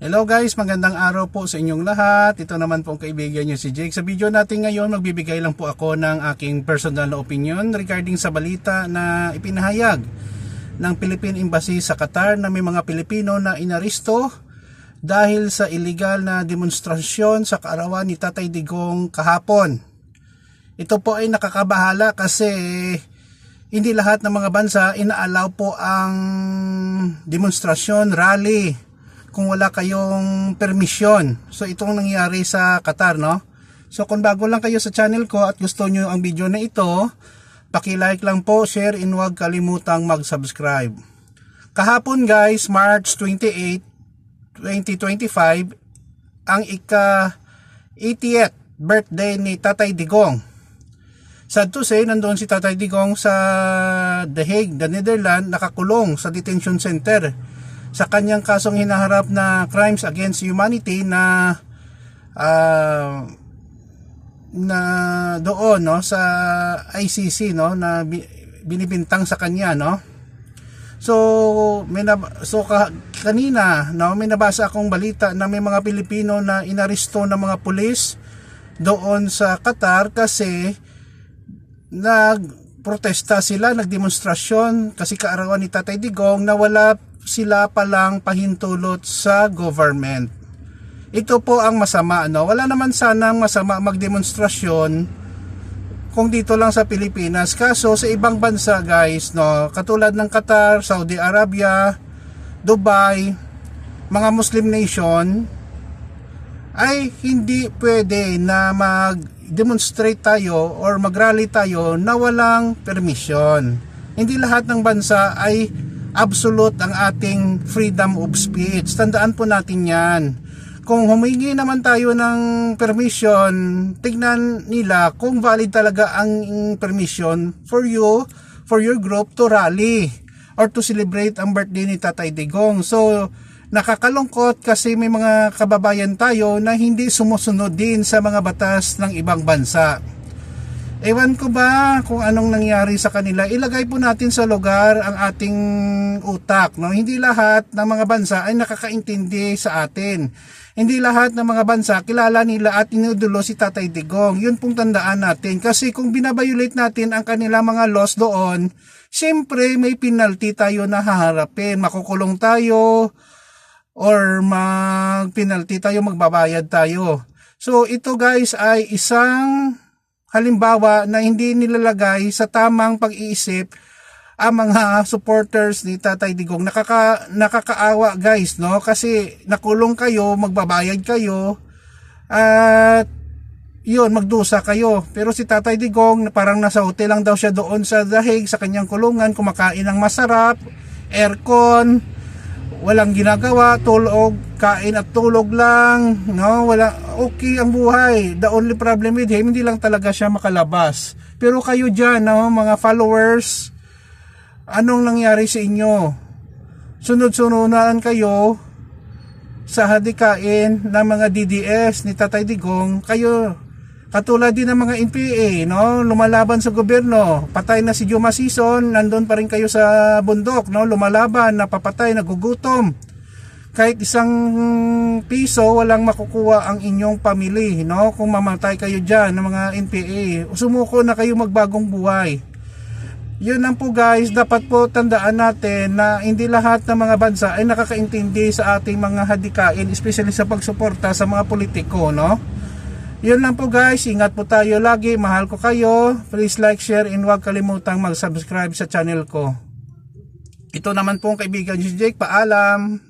Hello guys, magandang araw po sa inyong lahat. Ito naman po ang kaibigan nyo si Jake. Sa video natin ngayon, magbibigay lang po ako ng aking personal na opinion regarding sa balita na ipinahayag ng Philippine Embassy sa Qatar na may mga Pilipino na inaristo dahil sa illegal na demonstrasyon sa kaarawan ni Tatay Digong kahapon. Ito po ay nakakabahala kasi hindi lahat ng mga bansa inaalaw po ang demonstrasyon, rally kung wala kayong permisyon. So itong nangyari sa Qatar, no? So kung bago lang kayo sa channel ko at gusto nyo ang video na ito, paki-like lang po, share, and huwag kalimutang mag-subscribe. Kahapon guys, March 28, 2025, ang ika 80th birthday ni Tatay Digong. Sad to say, nandoon si Tatay Digong sa The Hague, the Netherlands, nakakulong sa detention center sa kanyang kasong hinaharap na crimes against humanity na uh, na doon no sa ICC no na bi- binibintang sa kanya no? So may nab- so ka- kanina no may nabasa akong balita na may mga Pilipino na inaresto ng mga pulis doon sa Qatar kasi nagprotesta sila, nagdemonstrasyon kasi kaarawan ni Tatay Digong na wala sila palang pahintulot sa government. Ito po ang masama, no? Wala naman sanang masama magdemonstrasyon kung dito lang sa Pilipinas. Kaso sa ibang bansa, guys, no? Katulad ng Qatar, Saudi Arabia, Dubai, mga Muslim nation, ay hindi pwede na mag-demonstrate tayo or mag-rally tayo na walang permission. Hindi lahat ng bansa ay absolute ang ating freedom of speech. Tandaan po natin yan. Kung humingi naman tayo ng permission, tignan nila kung valid talaga ang permission for you, for your group to rally or to celebrate ang birthday ni Tatay Digong. So, nakakalungkot kasi may mga kababayan tayo na hindi sumusunod din sa mga batas ng ibang bansa. Ewan ko ba kung anong nangyari sa kanila. Ilagay po natin sa lugar ang ating utak. No? Hindi lahat ng mga bansa ay nakakaintindi sa atin. Hindi lahat ng mga bansa kilala nila at inudulo si Tatay Digong. Yun pong tandaan natin. Kasi kung binabayulate natin ang kanila mga laws doon, siyempre may penalty tayo na haharapin. Makukulong tayo or mag-penalty tayo, magbabayad tayo. So ito guys ay isang halimbawa na hindi nilalagay sa tamang pag-iisip ang mga supporters ni Tatay Digong. Nakaka nakakaawa guys no? Kasi nakulong kayo magbabayad kayo at yun magdusa kayo. Pero si Tatay Digong parang nasa hotel lang daw siya doon sa dahig sa kanyang kulungan kumakain ng masarap aircon walang ginagawa, tulog, kain at tulog lang, no? Wala okay ang buhay. The only problem with him, hindi lang talaga siya makalabas. Pero kayo diyan, no, mga followers, anong nangyari sa inyo? Sunod-sununan kayo sa hadikain ng mga DDS ni Tatay Digong, kayo Katulad din ng mga NPA, no? Lumalaban sa gobyerno. Patay na si Juma Season, nandun pa rin kayo sa bundok, no? Lumalaban, napapatay, nagugutom. Kahit isang piso, walang makukuha ang inyong pamili, no? Kung mamatay kayo dyan ng mga NPA. Sumuko na kayo magbagong buhay. Yun lang po guys, dapat po tandaan natin na hindi lahat ng mga bansa ay nakakaintindi sa ating mga hadikain, especially sa pagsuporta sa mga politiko, no? Yun lang po guys, ingat po tayo lagi, mahal ko kayo. Please like, share, and huwag kalimutang mag-subscribe sa channel ko. Ito naman po ang kaibigan si Jake, paalam.